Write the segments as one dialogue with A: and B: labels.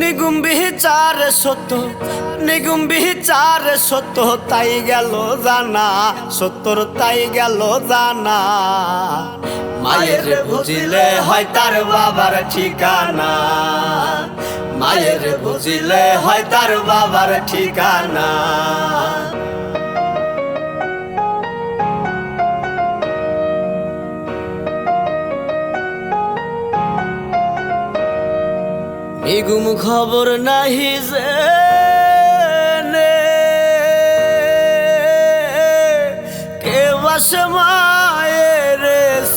A: নিগুম বিচার সত্য নিগুম বিচার সত্য, তাই গেল জানা সত্যর তাই গেল জানা। মায়ের বুঝিলে হয় তার বাবার ঠিকানা, মায়ের বুঝিলে হয় তার বাবার ঠিকানা। নিগুম খবর নাহি যে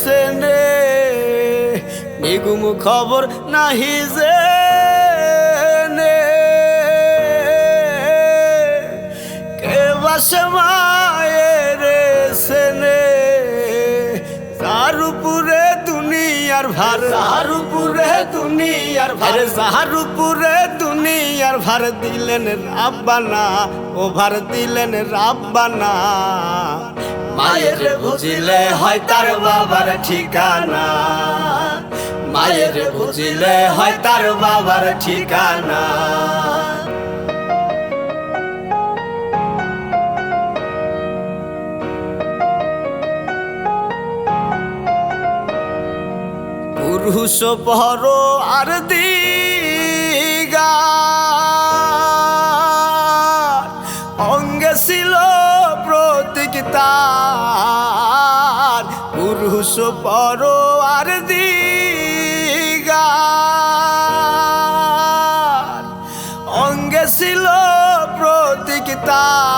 A: সেনে। নিগুম খবর নাহি যে মায়ের সেনে। তার দুনিয়ার ভার। উপরে দুনিয়ার ভার। যাহার উপরে দুনিয়ার ভার দিলেন রাব্বানা ও ভার দিলেন রাব্বানা। মায়ের বুঝিলে হয় তার বাবার ঠিকানা। মায়ের বুঝিলে হয় তার বাবার ঠিকানা। পুরুষ পর আর দিগা। অঙ্গে ছিল প্রতীকতার। পুরুষ পর আর অঙ্গে ছিল প্রতীকতার।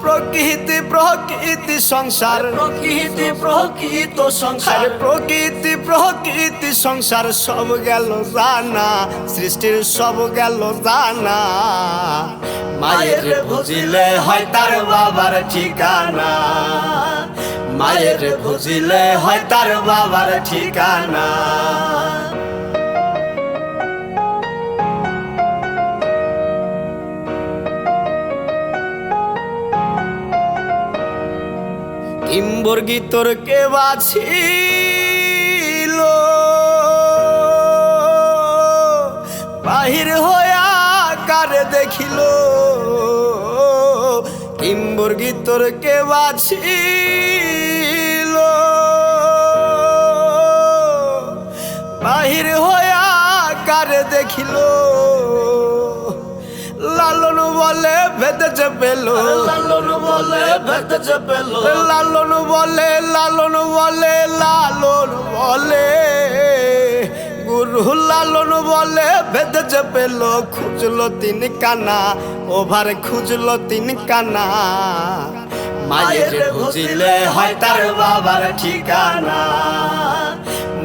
A: প্রকৃতি প্রকৃতি সংসার। প্রকৃতি প্রকৃত সংসার। প্রকৃতি প্রকৃতি সংসার সব গেল জানা। সৃষ্টির সব গেল জানা। মায়ের বুঝিলে হয় তার বাবার ঠিকানা। মায়ের বুঝিলে হয় তার বাবার ঠিকানা। কিম্বর্গি তোর কে বাছিল? বাহির হইয়া কারে দেখিল। কিম্বর্গি তোর কে বাছিল? বাহির হইয়া কারে দেখিল। লালন বলে ভেদ চেপেল লালন বলে ভেদ চেপেল লালন বলে লালন বলে লালন বলে। গুরু লালন বলে ভেদ চেপেল খুঁজলো তিন কানা ওভার খুঁজলো তিন কানা মায়ের বুঝিলে হয় তার বাবার ঠিকানা।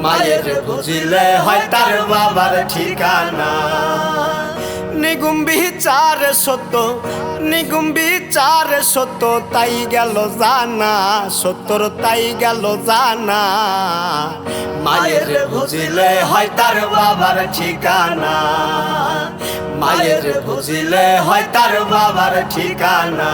A: মায়ের বুঝিলে হয় তার বাবার ঠিকানা। নিগুম বিচার সত্য নিগুম বিচার সত্য তাই গেল জানা সত্যর তাই গেল জানা। মায়ের বুঝিলে হয় তার বাবার ঠিকানা। মায়ের বুঝিলে হয় তার বাবার ঠিকানা।